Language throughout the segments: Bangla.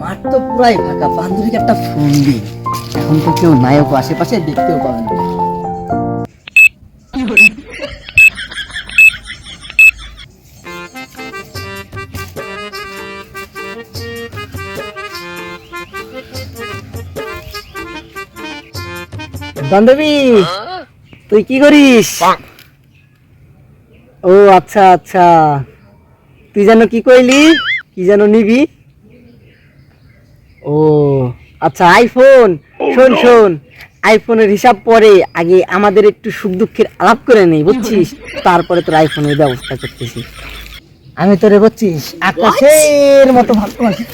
মাঠ তো পুরাই ফাঁকা বান্ধবীকে একটা ফোন দিই। এখন তো কেউ নায়ক আশেপাশে দেখতেও পাবেন না। বান্ধবী তুই কি করিস? ও আচ্ছা আচ্ছা। তুই যেন কি কইলি? কি যেন নিবি? ও আচ্ছা আইফোন। শোন শোন। আইফোনের হিসাব পরে আগে আমাদের একটু সুখ দুঃখের আলাপ করে নেই বুঝছিস? তারপরে তোর আইফোনের ব্যবস্থা করতেছি। আমি তোরে বুঝছিস আকাশের মতো ভালোবাসি।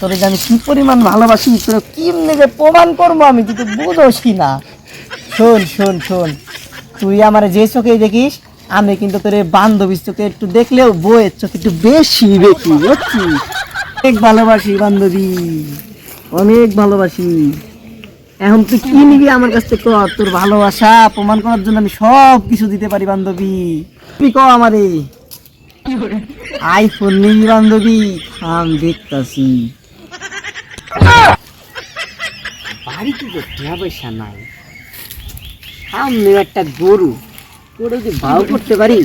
তোরে যে আমি কি পরিমাণ ভালোবাসি তোরে কি যে প্রমাণ করব আমি তুই তো বুঝোস কি না? শোন শোন শোন। তুই আমার যে চোখে দেখিস আমি কিন্তু তোর বান্ধবীর চোখে একটু দেখলেও বইয়ের চোখে একটু বেশি দেখি বুঝছিস? অনেক ভালোবাসি বান্ধবী অনেক ভালোবাসি। এখন তুই কি নিবি আমার কাছ থেকে? কর তোর ভালোবাসা প্রমাণ করার জন্য আমি সব কিছু দিতে পারি বান্ধবী। তুই ক আমারে আইফোন নিবি বান্ধবী আমি দেখতাছি। বাড়িতে তো টাকা পয়সা নাই সামনে একটা গরু গরু যদি ভাও করতে পারি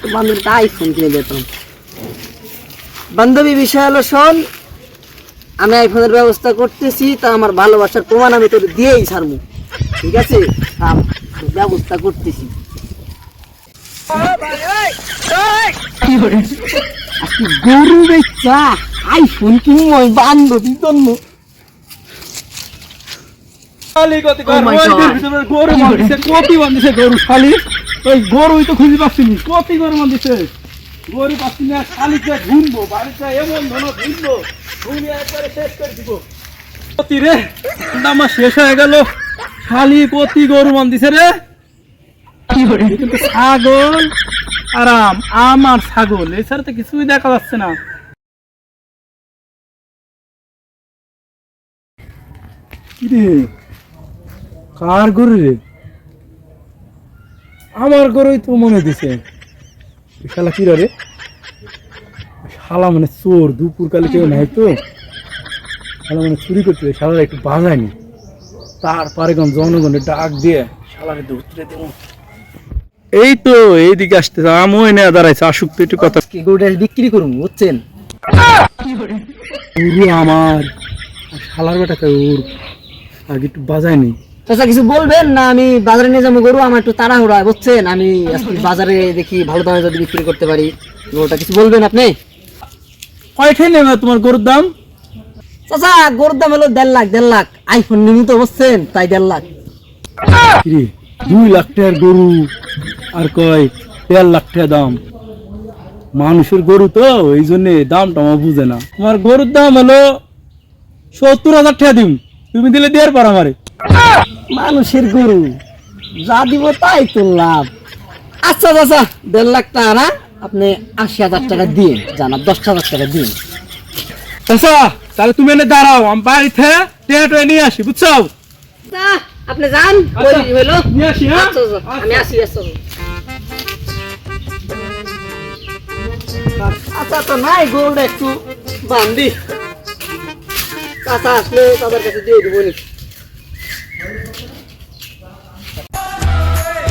তো বান্ধবীটা আইফোন কিনে যেতাম বান্ধবী বিষয় হলো শোন আমি আইফোনের ব্যবস্থা করতেছি তা আমার ভালোবাসার প্রমাণ আমি তোর দিয়েই ছাড়বো। ঠিক আছে? ব্যবস্থা করতেছি। গরু বেচা আইফোন কিনবো আমি বান্ধবীর জন্য শালি কতি কর Oh my ওই God. ভিতরে গরু বাঁধিছে গরু শালি ওই গরুই তো খুঁজে পাচ্ছি নি কতি গরু বাঁধিছে। গরু পাচ্ছি না শালিকে ঘুরবো বাড়িতে এমন ধরো ঘুরবো ঘুরে একবারে শেষ করে দিব। কতি রে আমার শেষ হয়ে গেল। শালি কতি গরু রে। কিন্তু ছাগল আরাম আমার ছাগল এছাড়া তো কিছুই দেখা যাচ্ছে না। কার গরু রে? আমার গরুই তো মনে দিছে শালা কি রে? শালা মানে চোর দুপুর কালে কেউ নাই তো। শালা মানে চুরি করতে শালারা একটু বাজায়নি তারপরে কোন জনগণের ডাক দিয়ে শালারে ধরতে দেবো। এই তো এইদিকে আসতেছে আমও এনে দাঁড়াইছে আসুক তো একটু কথা। আজকে গরুটা বিক্রি করুন বুঝছেন? আমার আর শালার বেটাকে ওর আগে একটু বাজায়নি চাচা কিছু বলবেন? না আমি বাজারে নিয়ে যাব গরু আমার একটু তাড়াহুড়া বুঝছেন? আমি বাজারে দেখি ভালো দামে যদি বিক্রি করতে পারি। গরুটা কিছু বলবেন আপনি? কয়টাই নেবে তোমার গরুর দাম? চাচা গরুর দাম হলো দেড় লাখ দেড় লাখ। আইফোন নিবি তো বুঝছেন? তাই দেড় লাখ। দুই লাখ টাকার গরু? আর কয় দেড় লাখ টাকা দাম। মানুষের গরু তো এই জন্য দামটা আমার বুঝে না। তোমার গরুর দাম হলো সত্তর হাজার টাকা দিম। তুমি দিলে দেড় পার আমারে। মানুষের গরু। যা দিব তাই তো লাভ। আচ্ছা চাচা দেড় লাখ টাকা না? আপনি আশি হাজার টাকা দিন জানা দশ হাজার টাকা দিন আচ্ছা তাহলে তুমি এনে দাঁড়াও আমি বাড়িতে টেয়াটো নিয়ে আসি বুঝছ? আপনি যান ওই হইল। আসি হ্যাঁ? আচ্ছা, আচ্ছা, আমি আসি আচ্ছা আচ্ছা তো নাই গরুটা একটু বান্ধি কাঁচা আসলে তাদের কাছে দিয়ে দিব নি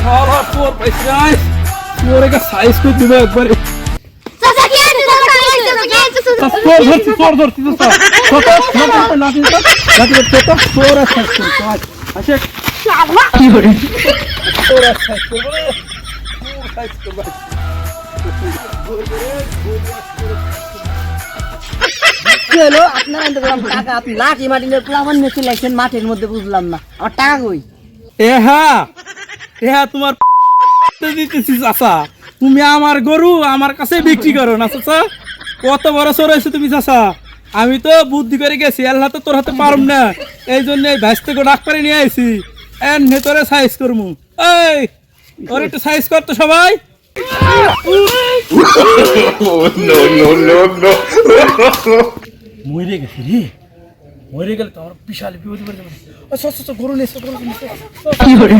খাওয়া তোর পয়সা তোর একটা সাইজ করে দিবে একবারে আপনার মাঠের মধ্যে বুঝলাম না। আমার টাকা কই? হ্যাঁ হ্যাঁ তোমার দিতেছি চাচা। তুমি আমার গরু আমার কাছে বিক্রি করো না চাচা। কত বড় সর হয়েছে তুমি চাচা। আমি তো বুদ্ধি করে গেছি আল্লাহ তো তোর হাতে পারম না। এই জন্য এই ভাইস থেকে ডাক্তারে নিয়ে আইছি। এর ভেতরে সাইজ করমু। এই ওর একটু সাইজ করতো সবাই। No. মরে গেছে রে। মরে গেলে তো আমার বিশাল বিপদ পড়ে যাবে। আচ্ছা আচ্ছা গরু নিয়ে গরু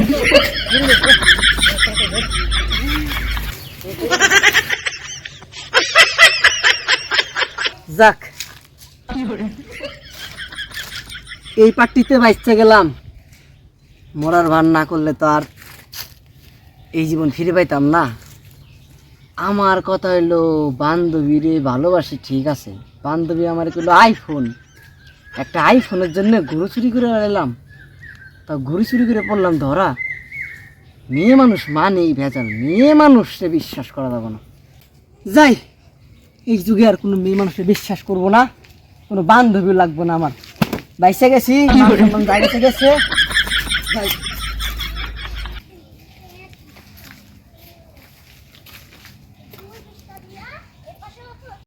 যাক। এই পার্টিতে বাঁচতে গেলাম। মরার ভান না করলে তো আর এই জীবন ফিরে পাইতাম না। আমার কথা হইল, বান্ধবীরে ভালোবাসি ঠিক আছে। বান্ধবী আমার কইলো, আইফোন। একটা আইফোনের জন্য গরু চুরি করে এলাম তা গরু চুরি করে পড়লাম ধরা। মেয়ে মানুষ মানেই ভেজাল মেয়ে মানুষে বিশ্বাস করা যাবে না। যাই এই যুগে আর কোনো মেয়ে মানুষে বিশ্বাস করব না কোনো বান্ধবী লাগবো না আমার। বাইসে গেছি গেছে।